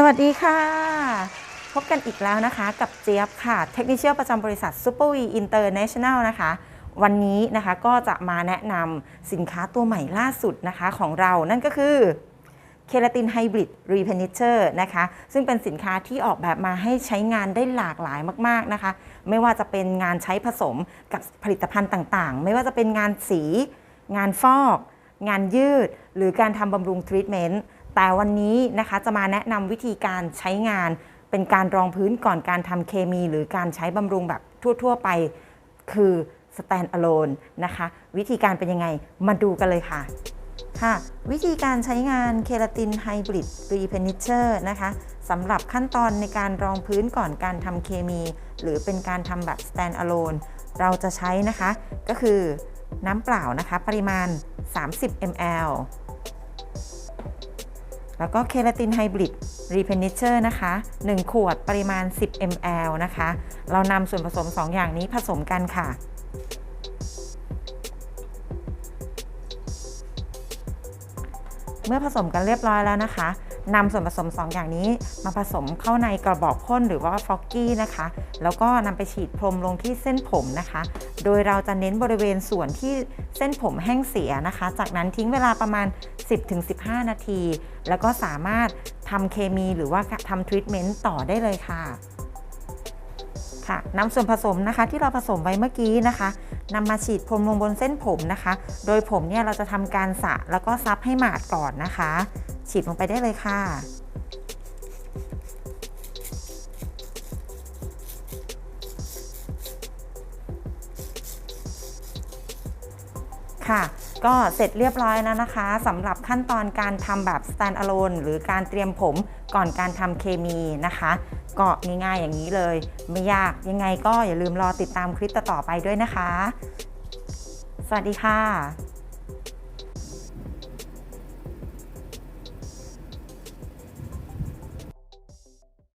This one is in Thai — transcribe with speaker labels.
Speaker 1: สวัสดีค่ะ พบกันอีกแล้วนะคะ กับเจี๊ยบค่ะเทคนิคเชียลประจำบริษัท Super V International นะคะ วันนี้นะคะก็จะมาแนะนำสินค้าตัวใหม่ล่าสุดนะคะของเรานั่นก็คือเคราตินไฮบริดรีเพนิเชอร์นะคะ ซึ่งเป็นสินค้าที่ออกแบบมาให้ใช้งานได้หลากหลายมาก ๆนะคะ ไม่ว่าจะเป็นงานใช้ผสมกับผลิตภัณฑ์ต่างๆ ไม่ว่าจะเป็นงานสี งานฟอก งานยืด หรือการทำบำรุงทรีทเมนต์ แต่วันนี้นะคะจะมาแนะนำวิธีการใช้งาน เป็นการรองพื้นก่อนการทำเคมี หรือการใช้บำรุงแบบทั่ว ๆ ไป คือ stand alone นะคะ วิธีการเป็นยังไงมาดูกันเลยค่ะค่ะ วิธีการใช้งานเคราตินไฮบริดรีเพนิเชอร์นะคะสำหรับขั้นตอนในการรองพื้นก่อนการทำเคมี หรือเป็นการทำแบบ stand alone เราจะใช้นะคะก็คือน้ำเปล่านะคะ ปริมาณ 30 ml แล้วก็เคราตินไฮบริดรีเพนิเชอร์นะคะ 1 ขวดปริมาณ 10 ml นะคะ เรานำส่วนผสม 2 อย่างนี้ผสมกันค่ะ เมื่อผสมกันเรียบร้อยแล้วนะคะ นำส่วนผสม 2 อย่างนี้มาผสมเข้าในกระบอกพ่นหรือว่าฟอกกี้นะคะ แล้วก็นำไปฉีดพรมลงที่เส้นผมนะคะ โดยเราจะเน้นบริเวณส่วนที่เส้นผมแห้งเสียนะคะ จากนั้นทิ้งเวลาประมาณ 10-15 นาที แล้วก็สามารถทำเคมีหรือว่าทำทรีทเมนต์ต่อได้เลยค่ะค่ะนำส่วนผสมนะคะที่เราผสมไว้เมื่อกี้นะคะนำมาฉีดพรมลงบนเส้นผมนะคะ โดยผมเนี่ยเราจะทำการสระแล้วก็ซับให้หมาดก่อนนะคะ ฉีดลงไปได้เลยค่ะ ค่ะ ก็เสร็จเรียบร้อยแล้วนะคะสำหรับขั้นตอนการทำแบบ stand alone หรือการเตรียมผมก่อนการทำเคมีนะคะก็ง่ายๆอย่างนี้เลย ไม่ยากยังไงก็อย่าลืมรอติดตามคลิปต่อๆไปด้วยนะคะ สวัสดีค่ะ